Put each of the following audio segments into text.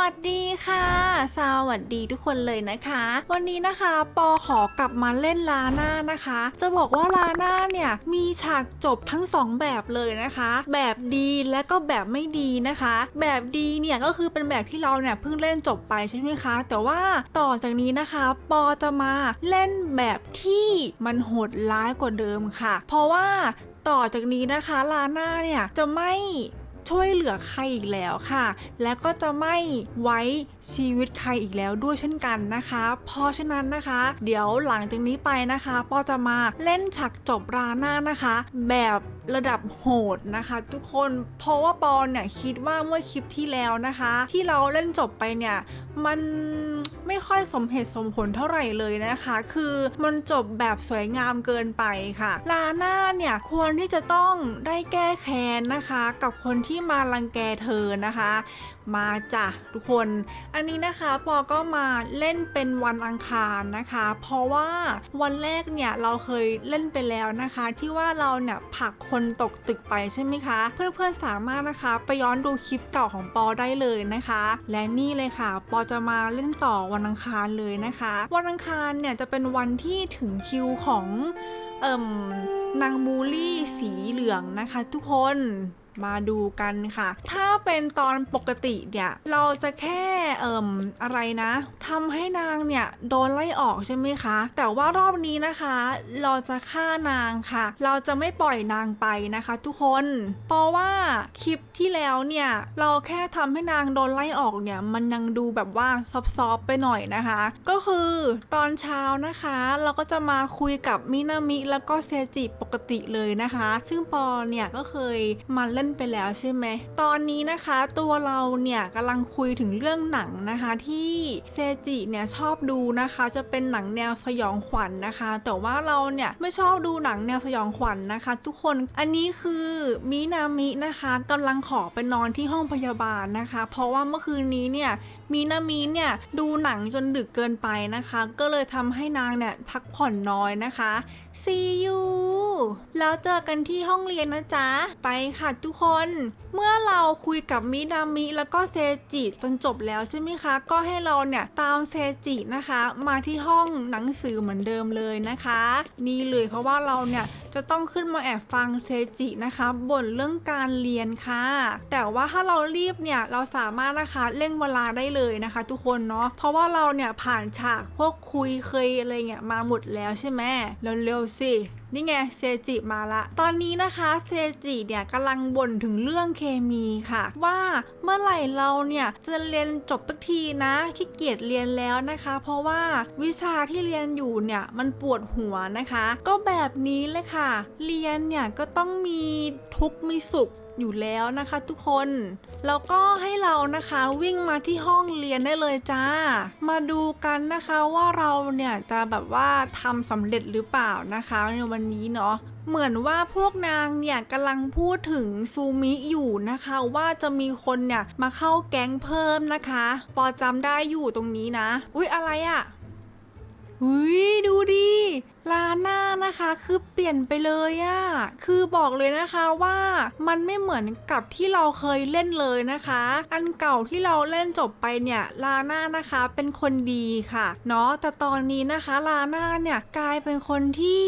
วัสดีค่ะ สวัสดีทุกคนเลยนะคะ วันนี้นะคะปอขอกลับมาเล่นลาน่านะคะ จะบอกว่าลาน่าเนี่ยมีฉากจบทั้งสองแบบเลยนะคะ แบบดีและก็แบบไม่ดีนะคะ แบบดีเนี่ยก็คือเป็นแบบที่เราเนี่ยเพิ่งเล่นจบไปใช่ไหมคะ แต่ว่าต่อจากนี้นะคะปอจะมาเล่นแบบที่มันโหดร้ายกว่าเดิมค่ะ เพราะว่าต่อจากนี้นะคะลาน่าเนี่ยจะไม่ ช่วยเหลือใครอีกแล้วค่ะ และก็จะไม่ไว้ชีวิตใครอีกแล้วด้วยเช่นกันนะคะ เพราะฉะนั้นนะคะ เดี๋ยวหลังจากนี้ไปนะคะปอจะมาเล่นฉากจบราหน้านะคะ แบบระดับโหดนะคะ ทุกคนเพราะว่าปอเนี่ยคิดว่าเมื่อคลิปที่แล้วนะคะ ที่เราเล่นจบไปเนี่ยมันไม่ค่อยสมเหตุสมผลเท่าไหร่เลยนะคะ คือมันจบแบบสวยงามเกินไปค่ะ ลาน่าเนี่ยควรที่จะต้องได้แก้แค้นนะคะ กับคนที่มารังแกเธอนะคะ มาจ้ะทุกคน อันนี้นะคะปอก็มาเล่นเป็นวันอังคารนะคะ เพราะว่าวันแรกเนี่ยเราเคยเล่นไปแล้วนะคะ ที่ว่าเราเนี่ยผักคนตกตึกไปใช่ไหมคะ เพื่อนๆสามารถนะคะไปย้อนดูคลิปเก่าของปอได้เลยนะคะ และนี่เลยค่ะ ปอจะมาเล่นต่อวันอังคารเลยนะคะ วันอังคารเนี่ยจะเป็นวันที่ถึงคิวของเอ่มนางมูลี่สีเหลืองนะคะ ทุกคนมาดูกันค่ะ ถ้าเป็นตอนปกติเนี่ยเราจะแค่เอ่มอะไรนะทำให้นางเนี่ยโดนไล่ออกใช่ไหมคะ แต่ว่ารอบนี้นะคะ เราจะฆ่านางค่ะ เราจะไม่ปล่อยนางไปนะคะ ทุกคน เพราะว่าคลิปที่แล้วเนี่ยเราแค่ทำให้นางโดนไล่ออกเนี่ยมันยังดูแบบว่าซอฟๆไปหน่อยนะคะ ก็คือตอนเช้านะคะ เราก็จะมาคุยกับมินามิแล้วก็เซจิปกติเลยนะคะ ซึ่งปอเนี่ยก็เคยมาเล่นไปแล้วใช่ไหม ตอนนี้นะคะตัวเราเนี่ยกำลังคุยถึงเรื่องหนังนะคะที่เซจิเนี่ยชอบดูนะคะจะเป็นหนังแนวสยองขวัญนะคะ แต่ว่าเราเนี่ยไม่ชอบดูหนังแนวสยองขวัญนะคะ ทุกคนอันนี้คือมินามินะคะกำลังขอไปนอนที่ห้องพยาบาลนะคะ เพราะว่าเมื่อคืนนี้เนี่ย มีนามีเนี่ยดูหนังจนดึกเกินไปนะคะ ก็เลยทำให้นางเนี่ยพักผ่อนน้อยนะคะ see you แล้วเจอกันที่ห้องเรียนนะจ๊ะ ไปค่ะทุกคน เมื่อเราคุยกับมินามิแล้วก็เซจิจนจบแล้วใช่ไหมคะ ก็ให้เราเนี่ยตามเซจินะคะ มาที่ห้องหนังสือเหมือนเดิมเลยนะคะ นี่เลยเพราะว่าเราเนี่ยจะต้องขึ้นมาแอบฟังเซจินะคะบ่นเรื่องการเรียนค่ะ แต่ว่าถ้าเรารีบเนี่ยเราสามารถนะคะเร่งเวลาได้เลยเลยนะคะทุกคนเนาะเพราะว่าเราเนี่ยผ่านฉากพวกคุยเคยอะไรเงี้ยมาหมดแล้วใช่ไหมเร็วๆสินี่ไงเซจิมาละ ตอนนี้นะคะเซจิเนี่ยกำลังบ่นถึงเรื่องเคมีค่ะ ว่าเมื่อไหร่เราเนี่ยจะเรียนจบสักทีนะขี้เกียจเรียนแล้วนะคะ เพราะว่าวิชาที่เรียนอยู่เนี่ยมันปวดหัวนะคะ ก็แบบนี้เลยค่ะ เรียนเนี่ยก็ต้องมีทุกมีสุข อยู่แล้วนะคะ ทุกคน แล้วก็ให้เรานะคะวิ่งมาที่ห้องเรียนได้เลยจ้า มาดูกันนะคะว่าเราเนี่ยจะแบบว่าทำสำเร็จหรือเปล่านะคะในวันนี้เนาะเหมือนว่าพวกนางเนี่ยกำลังพูดถึงซูมิอยู่นะคะ ว่าจะมีคนเนี่ยมาเข้าแก๊งเพิ่มนะคะ ปอจำได้อยู่ตรงนี้นะ อุ๊ยอะไรอะอุ้ยดูดิลาน่านะคะคือเปลี่ยนไปเลยอะคือบอกเลยนะคะว่ามันไม่เหมือนกับที่เราเคยเล่นเลยนะคะ อันเก่าที่เราเล่นจบไปเนี่ยลาน่านะคะเป็นคนดีค่ะเนาะแต่ตอนนี้นะคะลาน่าเนี่ยกลายเป็นคนที่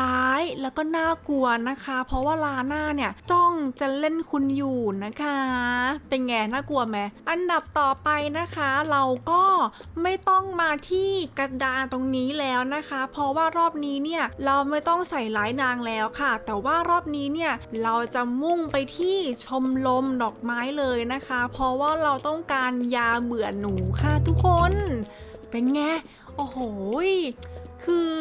ร้ายแล้วก็น่ากลัวนะคะ เพราะว่าลาน่าเนี่ยจ้องจะเล่นคุณอยู่นะคะ เป็นไงน่ากลัวไหมอันดับต่อไปนะคะเราก็ไม่ต้องมาที่กระดานตรงนี้แล้วนะคะ เพราะว่ารอบอบนี้เนี่ยเราไม่ต้องใส่ร้ายนางแล้วค่ะ แต่ว่ารอบนี้เนี่ยเราจะมุ่งไปที่ชมรมดอกไม้เลยนะคะ เพราะว่าเราต้องการยาเบื่อหนูค่ะทุกคน เป็นไง โอ้โหคือ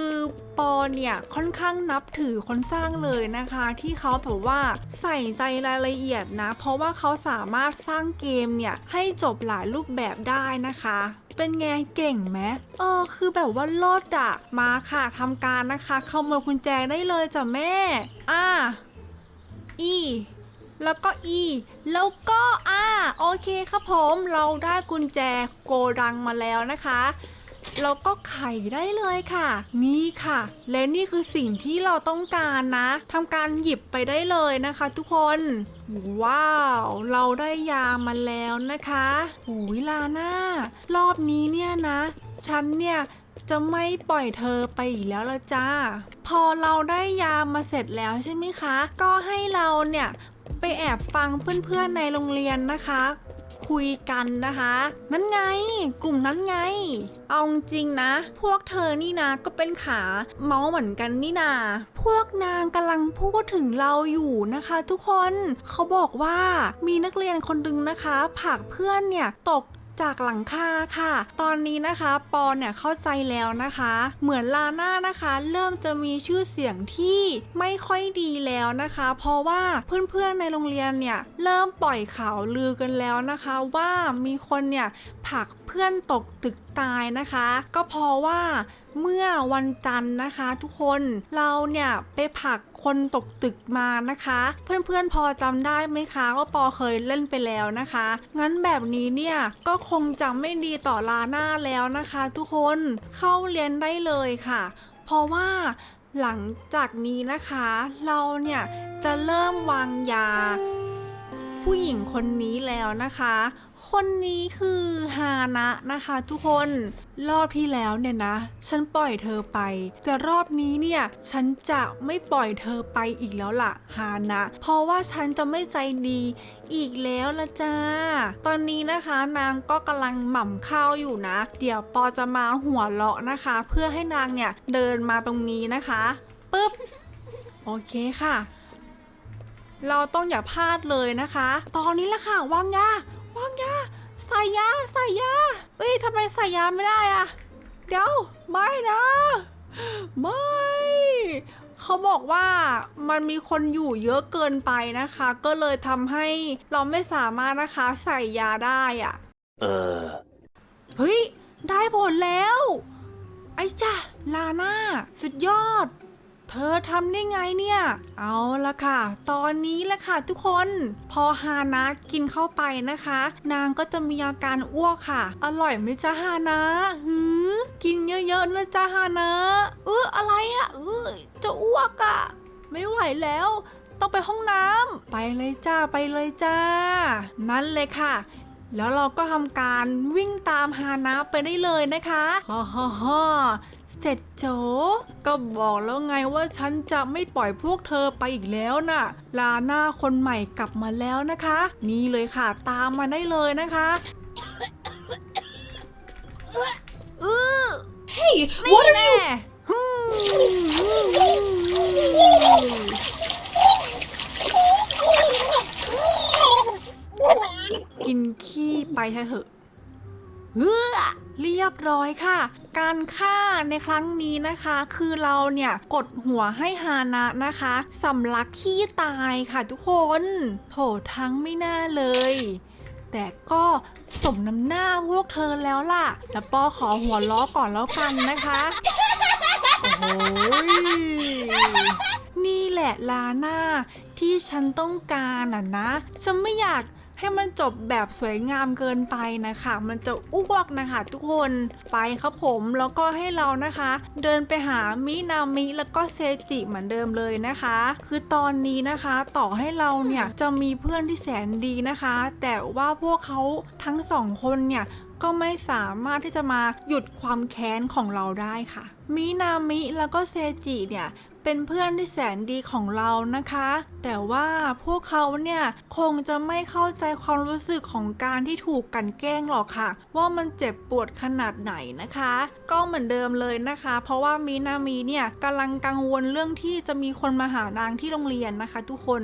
ปอเนี่ยค่อนข้างนับถือคนสร้างเลยนะคะ ที่เขาแบบว่าใส่ใจรายละเอียดนะ เพราะว่าเขาสามารถสร้างเกมเนี่ยให้จบหลายรูปแบบได้นะคะ เป็นไงเก่งไหมเออคือแบบว่าโลดอะมาค่ะทำการนะคะเข้าเมืองคุณแจได้เลยจ้ะแม่ อ่าอีแล้วก็อีแล้วก็อาโอเคครับผม เราได้กุญแจโกดังมาแล้วนะคะ แล้วก็ไขได้เลยค่ะ นี่ค่ะ และนี่คือสิ่งที่เราต้องการนะทำการหยิบไปได้เลยนะคะ ทุกคนว้าว เราได้ยามาแล้วนะคะหูยลาน่ารอบนี้เนี่ยนะ ฉันเนี่ยจะไม่ปล่อยเธอไปอีกแล้วละจ้า พอเราได้ยามาเสร็จแล้วใช่ไหมคะ ก็ให้เราเนี่ยไปแอบฟังเพื่อนๆในโรงเรียนนะคะ คุยกันนะคะ นั่นไง กลุ่มนั้นไง เอาจริงนะ พวกเธอนี่นะก็เป็นขาเมาเหมือนกันนี่นา พวกนางกำลังพูดถึงเราอยู่นะคะ ทุกคนเขาบอกว่ามีนักเรียนคนหนึงนะคะผักเพื่อนเนี่ยตก จากหลังคาค่ะ ตอนนี้นะคะปอนเนี่ยเข้าใจแล้วนะคะ เหมือนลาน่านะคะ เริ่มจะมีชื่อเสียงที่ไม่ค่อยดีแล้วนะคะ เพราะว่าเพื่อนๆในโรงเรียนเนี่ยเริ่มปล่อยข่าวลือกันแล้วนะคะว่ามีคนเนี่ยผลักเพื่อนตกตึกตายนะคะ ก็เพราะว่า เมื่อวันจันทร์นะคะ ทุกคนเราเนี่ยไปผลักคนตกตึกมานะคะ เพื่อนๆพอจำได้ไหมคะว่าปอเคยเล่นไปแล้วนะคะ งั้นแบบนี้เนี่ยก็คงจะไม่ดีต่อลาหน้าแล้วนะคะ ทุกคนเข้าเรียนได้เลยค่ะ เพราะว่าหลังจากนี้นะคะ เราเนี่ยจะเริ่มวางยา ผู้หญิงคนนี้แล้วนะคะ คนนี้คือฮานะนะคะ ทุกคนรอบที่แล้วเนี่ยนะ ฉันปล่อยเธอไป แต่รอบนี้เนี่ย ฉันจะไม่ปล่อยเธอไปอีกแล้วล่ะฮานะ เพราะว่าฉันจะไม่ใจดีอีกแล้วละจ้า ตอนนี้นะคะนางก็กำลังหม่ำข้าวอยู่นะ เดี๋ยวปอจะมาหัวเราะนะคะ เพื่อให้นางเนี่ยเดินมาตรงนี้นะคะปึ๊บโอเคค่ะ เราต้องอย่าพลาดเลยนะคะ ตอนนี้ละค่ะวางยาวางยา ใส่ยาใส่ยาเอ้ยทำไมใส่ยาไม่ได้อะเดี๋ยวไม่นะไม่เขาบอกว่ามันมีคนอยู่เยอะเกินไปนะคะ ก็เลยทำให้เราไม่สามารถนะคะใส่ยาได้อะเออเฮ้ย ได้ผลแล้ว ไอ้จ้ะลาน่า สุดยอดเธ อทำได้ไงเนี่ย เอาละค่ะ ตอนนี้แหละค่ะทุกคนพอฮานะกินเข้าไปนะคะ นางก็จะมีอาการอ้วกค่ะ อร่อยไหมจ๊ะฮานะหือกินเยอะๆนะจ๊ะฮานะเอออะไรอะเออจะอ้วกอะไม่ไหวแล้วต้องไปห้องน้ำไปเลยจ้าไปเลยจ้า นั่นเลยค่ะแล้วเราก็ทำการวิ่งตามฮานะไปได้เลยนะคะฮ่าฮ่าฮ่า เสร็จโจ ก็บอกแล้วไงว่าฉันจะไม่ปล่อยพวกเธอไปอีกแล้วน่ะ ลาหน้าคนใหม่กลับมาแล้วนะคะ นี่เลยค่ะตามมาได้เลยนะคะเออ Hey, นี่ what are แน่ you? ฮึ่มกินขี้ไปเถอะเฮ้อเรียบร้อยค่ะ การฆ่าในครั้งนี้นะคะ คือเราเนี่ยกดหัวให้ฮานะนะคะสำลักขี้ตายค่ะทุกคน โถทั้งไม่น่าเลย แต่ก็สมน้ำหน้าพวกเธอแล้วล่ะ แล้วปอขอหัวล้อก่อนแล้วกันนะคะ โอ้โหยนี่แหละลาน่าที่ฉันต้องการอะนะ ฉันไม่อยาก ให้มันจบแบบสวยงามเกินไปนะคะ มันจะอ้วกนะคะทุกคนไปครับผมแล้วก็ให้เรานะคะ เดินไปหามินามิแล้วก็เซจิเหมือนเดิมเลยนะคะ คือตอนนี้นะคะต่อให้เราเนี่ยจะมีเพื่อนที่แสนดีนะคะ แต่ว่าพวกเขาทั้งสองคนเนี่ยก็ไม่สามารถที่จะมาหยุดความแค้นของเราได้ค่ะมินามิแล้วก็เซจิเนี่ย เป็นเพื่อนที่แสนดีของเรานะคะ แต่ว่าพวกเขาเนี่ยคงจะไม่เข้าใจความรู้สึกของการที่ถูกกันแกล้งหรอกค่ะ ว่ามันเจ็บปวดขนาดไหนนะคะ ก็เหมือนเดิมเลยนะคะ เพราะว่ามินามิเนี่ยกำลังกังวลเรื่องที่จะมีคนมาหานางที่โรงเรียนนะคะ ทุกคน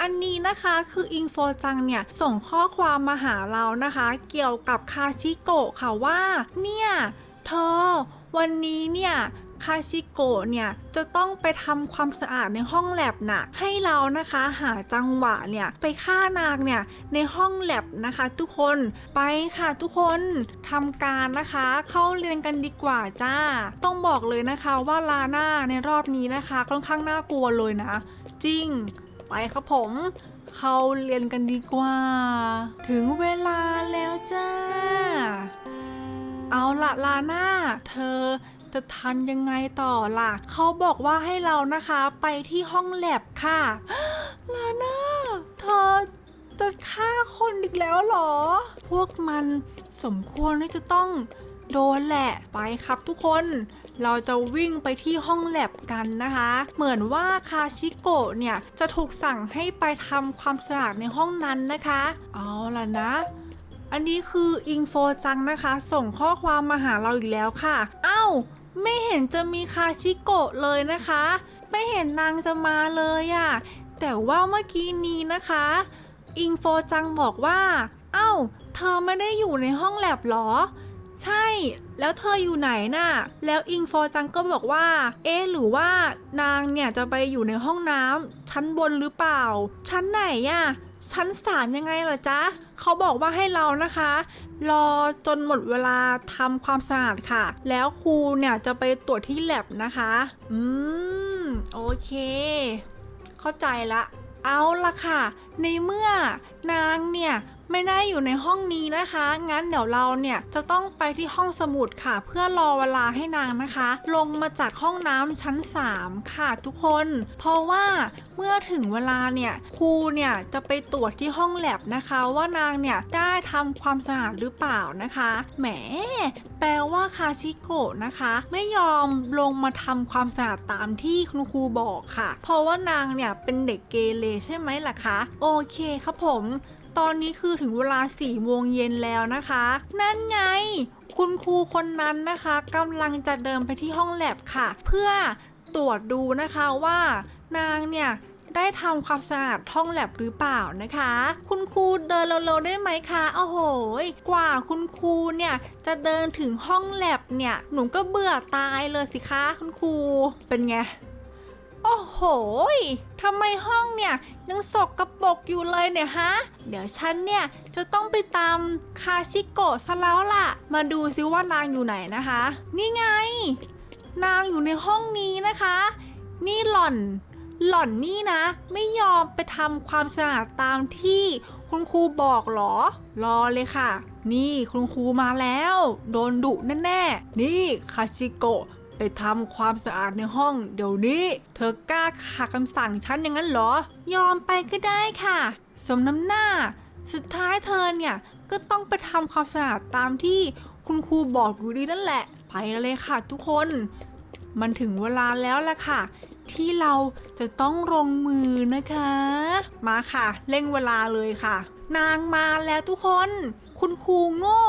อันนี้นะคะคืออิงโฟจังเนี่ยส่งข้อความมาหาเรานะคะ เกี่ยวกับคาชิโกะค่ะว่า เนี่ย เธอ วันนี้เนี่ย คาชิโกะเนี่ยจะต้องไปทำความสะอาดในห้องแลบนะให้เรานะคะหาจังหวะเนี่ยไปฆ่านางเนี่ยในห้องแลบนะคะ ทุกคนไปค่ะทุกคนทำการนะคะ เข้าเรียนกันดีกว่าจ้า ต้องบอกเลยนะคะว่าลาน่าในรอบนี้นะคะค่อนข้างน่ากลัวเลยนะ จริง ไปครับผมเข้าเรียนกันดีกว่า ถึงเวลาแล้วจ้า เอาละลาน่าเธอ จะทำยังไงต่อล่ะ เขาบอกว่าให้เรานะคะไปที่ห้องแลบค่ะ ลาน่าเธอจะฆ่าคนอีกแล้วเหรอ พวกมันสมควรที่จะต้องโดนแหละไปครับทุกคนเราจะวิ่งไปที่ห้องแลบกันนะคะ เหมือนว่าคาชิโกะเนี่ยจะถูกสั่งให้ไปทำความสะอาดในห้องนั้นนะคะ เอาล่ะนะ อันนี้คืออิงโฟจังนะคะ ส่งข้อความมาหาเราอีกแล้วค่ะ เอ้า ไม่เห็นจะมีคาชิโกะเลยนะคะ ไม่เห็นนางจะมาเลยอะ่ะ แต่ว่าเมื่อกี้นี้นะคะ อิงโฟจังบอกว่า เอ้า เธอไม่ได้อยู่ในห้องแลบหรอ ใช่ แล้วเธออยู่ไหนน่ะ แล้วอิงโฟจังก็บอกว่า เอ๊หรือว่านางเนี่ยจะไปอยู่ในห้องน้ำชั้นบนหรือเปล่า ชั้นไหนอะ ชั้นสามยังไงล่ะจ๊ะเขาบอกว่าให้เรานะคะ รอจนหมดเวลาทำความสะอาดค่ะ แล้วครูเนี่ยจะไปตรวจที่แลบนะคะ อืม โอเค เข้าใจละ เอาละค่ะ ในเมื่อนางเนี่ย ไม่ได้อยู่ในห้องนี้นะคะ งั้นเดี๋ยวเราเนี่ยจะต้องไปที่ห้องสมุดค่ะ เพื่อรอเวลาให้นางนะคะ ลงมาจากห้องน้ำชั้น 3 ค่ะทุกคน เพราะว่าเมื่อถึงเวลาเนี่ยครูเนี่ยจะไปตรวจที่ห้องแลบนะคะว่านางเนี่ยได้ทำความสะอาดหรือเปล่านะคะ แหม แปลว่าคาชิโกะนะคะ ไม่ยอมลงมาทำความสะอาดตามที่คุณครูบอกค่ะ เพราะว่านางเนี่ยเป็นเด็กเกเรใช่ไหมล่ะคะ โอเคครับผม ตอนนี้คือถึงเวลา4ี่โมงเย็นแล้วนะคะ นั่นไง คุณครูคนนั้นนะคะกำลังจะเดินไปที่ห้องแลบค่ะ เพื่อตรวจดูนะคะว่านางเนี่ยได้ทำความสะอาดห้องแลบหรือเปล่านะคะ คุณครูเดินเร็วๆได้ไหมคะโอ้โหกว่าคุณครูเนี่ยจะเดินถึงห้องแลบเนี่ยหนูก็เบื่อตายเลยสิคะคุณครูเป็นไง โอ้โหทำไมห้องเนี่ยยังสกกระปรกอยู่เลยเนี่ยฮะ เดี๋ยวฉันเนี่ยจะต้องไปตามคาชิโกะซะแล้วล่ะ มาดูซิว่านางอยู่ไหนนะคะ นี่ไง นางอยู่ในห้องนี้นะคะ นี่หล่อน หล่อนนี่นะ ไม่ยอมไปทำความสะอาดตามที่คุณครูบอกหรอ รอเลยค่ะ นี่คุณครูมาแล้ว โดนดุแน่ๆ นี่คาชิโกะ ไปทำความสะอาดในห้อง เดี๋ยวนี้ เธอกล้าขัดคำสั่งฉันอย่างนั้นเหรอ ยอมไปก็ได้ค่ะ สมน้ำหน้า สุดท้ายเธอเนี่ย ก็ต้องไปทำความสะอาดตามที่คุณครูบอกอยู่ดีนั่นแหละ ไปเลยค่ะทุกคน มันถึงเวลาแล้วล่ะค่ะ ที่เราจะต้องลงมือนะคะ มาค่ะ เร่งเวลาเลยค่ะ นางมาแล้วทุกคน คุณครูโง่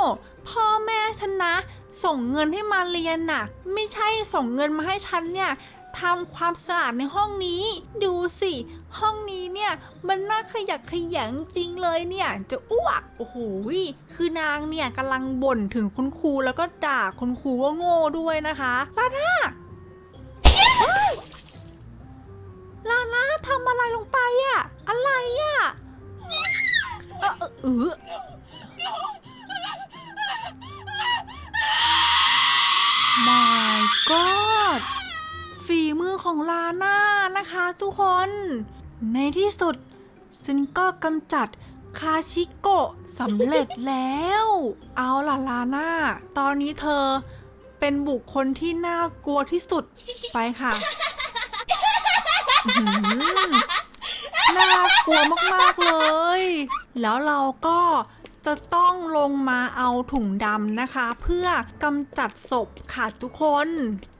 พ่อแม่ฉันนะ ส่งเงินให้มาเรียนน่ะ ไม่ใช่ส่งเงินมาให้ฉันเนี่ยทำความสะอาดในห้องนี้ ดูสิ ห้องนี้เนี่ย มันน่าขยักขยงจริงเลยเนี่ย จะอ้วกโอ้โหคือนางเนี่ยกำลังบ่นถึงคุณครูแล้วก็ด่าคุณครูว่าโง่ด้วยนะคะลาน่าลาน่าทำอะไรลงไปอะอะไรอะเออเออ My God ฝีมือของลาน่านะคะทุกคน ในที่สุดฉันก็กำจัดคาชิโกะสำเร็จแล้ว เอาล่ะลาน่า ตอนนี้เธอเป็นบุคคลที่น่ากลัวที่สุดไปค่ะน่ากลัวมาก ๆ เลย แล้วเราก็ จะต้องลงมาเอาถุงดำนะคะ เพื่อกำจัดศพค่ะทุกคน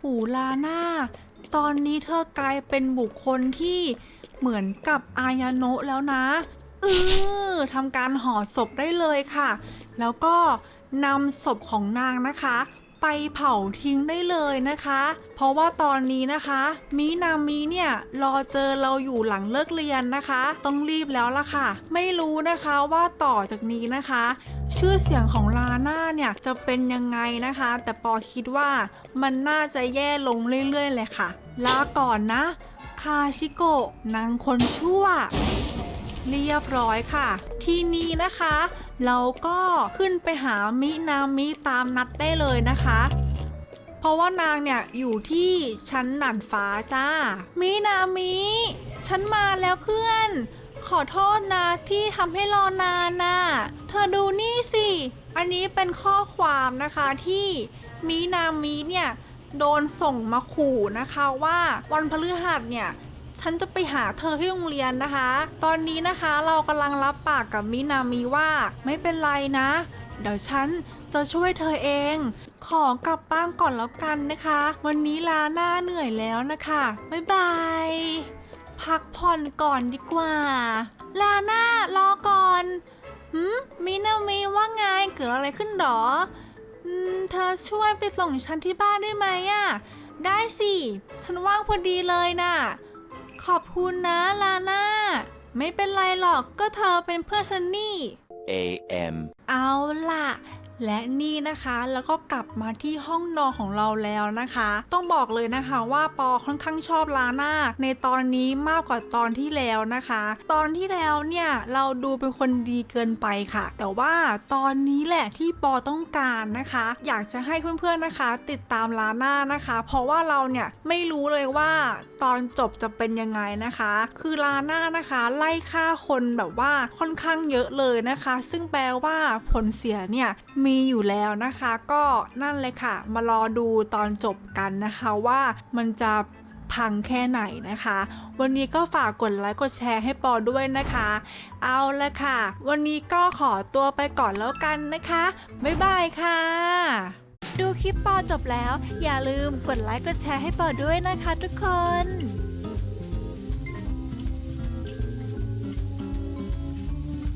หูลาน่าตอนนี้เธอกลายเป็นบุคคลที่เหมือนกับอายาโนะแล้วนะเออทำการห่อศพได้เลยค่ะ แล้วก็นำศพของนางนะคะ ไปเผาทิ้งได้เลยนะคะ เพราะว่าตอนนี้นะคะ มินามิเนี่ยรอเจอเราอยู่หลังเลิกเรียนนะคะ ต้องรีบแล้วล่ะค่ะ ไม่รู้นะคะว่าต่อจากนี้นะคะ ชื่อเสียงของลาน่าเนี่ยจะเป็นยังไงนะคะ แต่ปอคิดว่ามันน่าจะแย่ลงเรื่อยๆเลยค่ะ ลาก่อนนะคาชิโกะนางคนชั่ว เรียบร้อยค่ะ ทีนี้นะคะ เราก็ขึ้นไปหามินามิตามนัดได้เลยนะคะ เพราะว่านางเนี่ยอยู่ที่ชั้นหนันฟ้าจ้า มินามิฉันมาแล้วเพื่อน ขอโทษนะที่ทำให้รอนานน่ะเธอดูนี่สิ อันนี้เป็นข้อความนะคะที่มีนามิเนี่ยโดนส่งมาขู่นะคะว่าวันพฤหัสเนี่ย ฉันจะไปหาเธอที่โรงเรียนนะคะ ตอนนี้นะคะเรากำลังรับปากกับมินามิว่าไม่เป็นไรนะ เดี๋ยวฉันจะช่วยเธอเอง ขอกลับบ้านก่อนแล้วกันนะคะ วันนี้ลาหน้าเหนื่อยแล้วนะคะบ๊ายบาย พักผ่อนก่อนดีกว่า ลาหน้ารอก่อนหืมมินามิว่าไงเกิดอะไรขึ้นหรอเธอช่วยไปส่งฉันที่บ้านได้ไหมอะได้สิ ฉันว่างพอดีเลยน่ะ ขอบคุณนะลาน่า ไม่เป็นไรหรอกก็เธอเป็นเพื่อนฉันนี่ AM เอาล่ะ และนี่นะคะแล้วก็กลับมาที่ห้องนอนของเราแล้วนะคะ ต้องบอกเลยนะคะว่าปอค่อนข้างชอบลาน่าในตอนนี้มากกว่าตอนที่แล้วนะคะ ตอนที่แล้วเนี่ยเราดูเป็นคนดีเกินไปค่ะ แต่ว่าตอนนี้แหละที่ปอต้องการนะคะ อยากจะให้เพื่อนๆนะคะ ติดตามลาน่านะคะ เพราะว่าเราเนี่ยไม่รู้เลยว่าตอนจบจะเป็นยังไงนะคะ คือลาน่านะคะไล่ฆ่าคนแบบว่าค่อนข้างเยอะเลยนะคะ ซึ่งแปลว่าผลเสียเนี่ยมีอยู่แล้วนะคะ ก็นั่นเลยค่ะ มารอดูตอนจบกันนะคะว่ามันจะพังแค่ไหนนะคะ วันนี้ก็ฝากกดไลค์กดแชร์ให้ปอด้วยนะคะ เอาละค่ะ วันนี้ก็ขอตัวไปก่อนแล้วกันนะคะ บ๊ายบายค่ะ ดูคลิปปอจบแล้ว อย่าลืมกดไลค์กดแชร์ให้ปอด้วยนะคะทุกคน